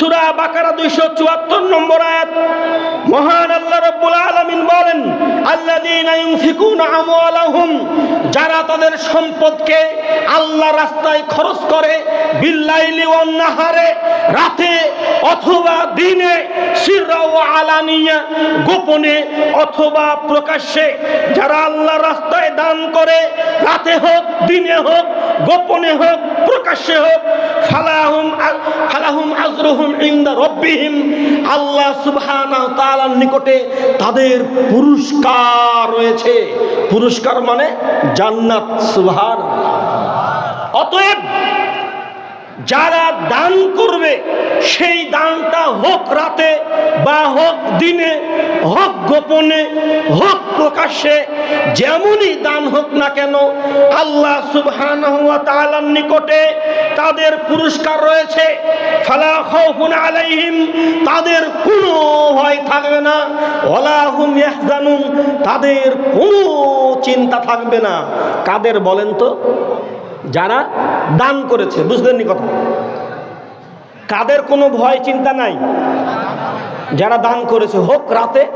সুরা বাকারা দুইশো চুয়াত্তর নম্বর আয়াত। মহান আল্লাহ রব্বুল আলামিন বলেন যারা তাদের সম্পদকে আল্লাহ রাস্তায় খরচ করে, বিল্লাইলি ওয়ান নাহারে রাতে অথবা দিনে আলানিয়া, গোপনে অথবা প্রকাশ্যে, যারা আল্লাহ রাস্তায় দান করে, রাতে হোক, দিনে হোক গোপনে হোক, প্রকাশ্যে হোক, ফালাহুম ফালাহুম আজরুহুম ইনদা রব্বিহিম, আল্লাহ সুবহানাহু তাআলার নিকটে তাদের পুরস্কার রয়েছে। পুরস্কার মানে জান্নাত সুবহান অতএব যারা দান করবে, সেই দানটা হোক রাতে বা হোক দিনে, হোক গোপনে, হোক প্রকাশ্যে, যেমনই দান হোক কেন? আল্লাহ তাআলার নিকটে তাদের পুরস্কার রয়েছে। তাদের কোনো ভয় থাকবে না। ওয়ালা তাদের কোনো চিন্তা থাকবে না। কাদের বলেন তো? যারা দান করেছে, বুঝলেননি কথা? কাদের কোনো ভয় চিন্তা নাই? যারা দান করেছে, হোক রাতে,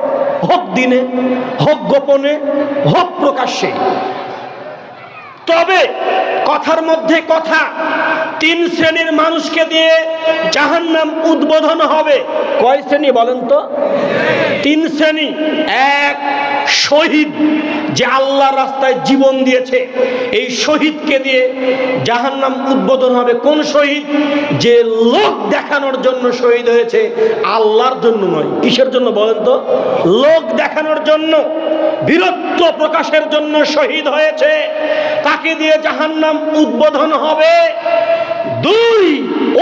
হোক দিনে, হোক গোপনে, হোক প্রকাশ্যে। তবে কথার মধ্যে কথা, তিন শ্রেণির মানুষকে দিয়ে জাহান নাম উদ্বোধন হবে। কয় শ্রেণি বলেন তো? তিন শ্রেণি। এক শহীদ যে আল্লাহর রাস্তায় জীবন দিয়েছে, এই শহীদকে দিয়ে জাহান্নাম উদ্বোধন হবে কোন শহীদ? যে লোক দেখানোর জন্য শহীদ হয়েছে আল্লাহর জন্য নয়। কিসের জন্য বলেন তো? লোক দেখানোর জন্য, বীরত্ব প্রকাশের জন্য শহীদ হয়েছে। তাকে দিয়ে জাহান্নাম উদ্বোধন হবে দুই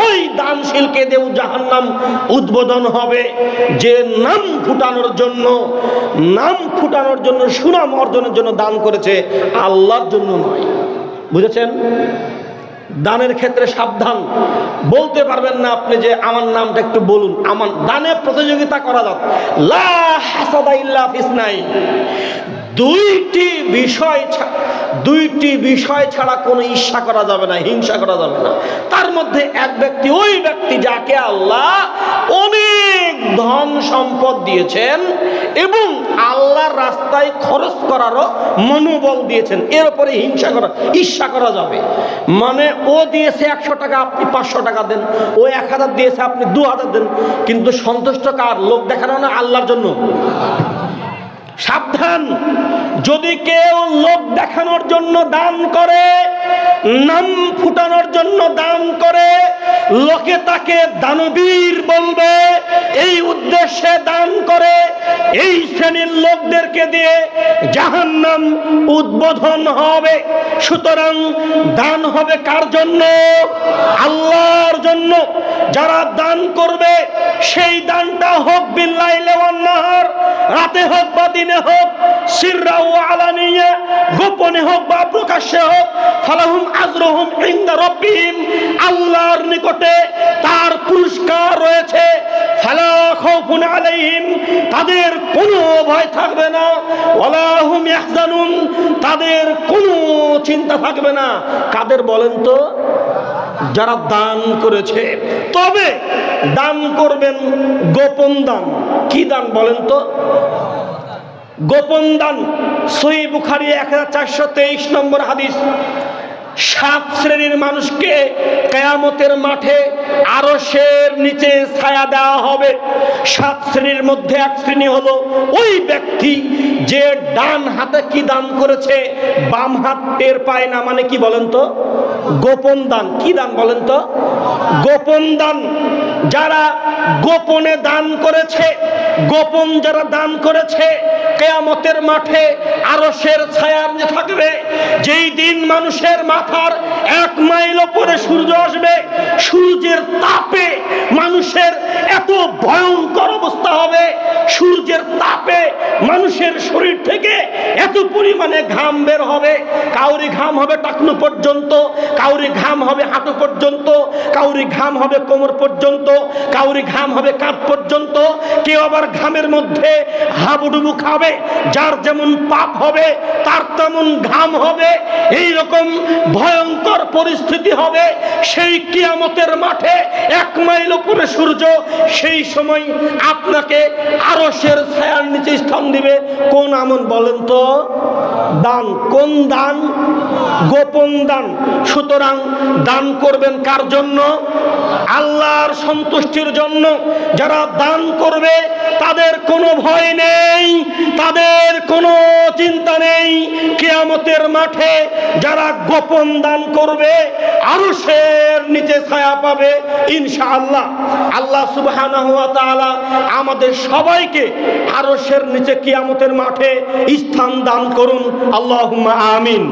ওই দানশীলকে দেও জাহান্নাম উদ্বোধন হবে। যে নাম ফুটানোর জন্য, নাম ফুটানোর জন্য, সুনাম অর্জনের জন্য দান করেছে আল্লাহর জন্য নয়। বুঝেছেন? দানের ক্ষেত্রে সাবধান। বলতে পারবেন না আপনি যে আমার নামটা একটু বলুন। আমার দানে প্রতিযোগিতা করা যাক। লা ফিসনাই দুইটি বিষয় দুইটি বিষয় ছাড়া কোনো ঈর্ষা করা যাবে না, হিংসা করা যাবে না। তার মধ্যে এক ব্যক্তি, ওই ব্যক্তি যাকে আল্লাহ অনেক ধন সম্পদ দিয়েছেন এবং আল্লাহর রাস্তায় খরচ করারও মনোবল দিয়েছেন, এর উপরে হিংসা করা, ঈর্ষা করা যাবে। মানে ও দিয়েছে একশো টাকা, আপনি পাঁচশো টাকা দেন, ও এক হাজার দিয়েছে, আপনি দু হাজার দেন, কিন্তু সন্তুষ্ট কার? লোক দেখানো না আল্লাহর জন্য? সাবধান যদি কেউ লোক দেখানোর জন্য দান করে, নাম ফুটানোর জন্য দান করে, লোকে তাকে দানবীর বলবে, এই উদ্দেশ্যে দান করে এই শ্রেণির লোকদেরকে দিয়ে জাহান্নাম উদ্বোধন হবে। সুতরাং দান হবে কার জন্য? আল্লাহর জন্য। যারা দান করবে, সেই দানটা হোক বিল্লাইলে নাহার, রাতে হোক বা দিনে হোক, সিররা ও আলানিয়া, গোপনে হোক বা প্রকাশ্যে হোক, ফালাহুম আজরহুম ইনদা আল্লাহর নিকটে তার পুরস্কার রয়েছে। তাদের কোনো ভয় থাকবে না। তাদের কোনো চিন্তা থাকবে না। কাদের বলেন তো? যারা দান করেছে। তবে দান করবেন গোপন দান। কি দান বলেন তো? গোপন দান। সই বুখারি এক হাজার চারশো তেইশ নম্বর হাদিস। সাত শ্রেণির মানুষকে কেয়ামতের মাঠে আরশের নিচে ছায়া দেওয়া হবে। সাত শ্রেণির মধ্যে এক শ্রেণি হলো ওই ব্যক্তি যে ডান হাতে কি দান করেছে, বাম হাত টের পায় না মানে কি বলেন তো? গোপন দান। কি দান বলেন তো? গোপন দান। যারা গোপনে দান করেছে, গোপন যারা দান করেছে, কেয়ামতের মাঠে আরশের ছায়ার যে থাকবে। যেই দিন মানুষের মাথার এক মাইল ওপরে সূর্য আসবে, সূর্যের তাপে মানুষের এত ভয়ঙ্কর অবস্থা হবে, সূর্যের তাপে মানুষের শরীর পরিমাণে ঘাম বের হবে। কাউরি ঘাম হবে টাকনু পর্যন্ত, কাউরি ঘাম হবে হাঁটু পর্যন্ত, কাউরি ঘাম হবে কোমর পর্যন্ত, কাউরি ঘাম হবে কাঁধ পর্যন্ত। কেউ আবার ঘামের মধ্যে হাবুডুবু খাবে, যার যেমন পাপ হবে, তার তেমন ঘাম হবে। এই রকম ভয়ঙ্কর পরিস্থিতি হবে। সেই কিয়ামতের মাঠে এক মাইল উপরে সূর্য, সেই সময় আপনাকে আরশের ছায়ার নিচে স্থান দিবে। কোন আমন বলেন তো? দান। কোন দান? গোপন দান। সুতরাং দান করবেন কার জন্য? আল্লাহর সন্তুষ্টির জন্য। যারা দান করবে, তাদের কোনো ভয় নেই, তাদের কোনো চিন্তা নেই। কেয়ামতের মাঠে যারা গোপন দান করবে আরশের নিচে ছায়া পাবে, ইনশাআল্লাহ। আল্লাহ ওয়া তাআলা আমাদের সবাইকে আরশের নিচে কিয়ামতের মাঠে স্থান দান করুন। আল্লাহ আমিন।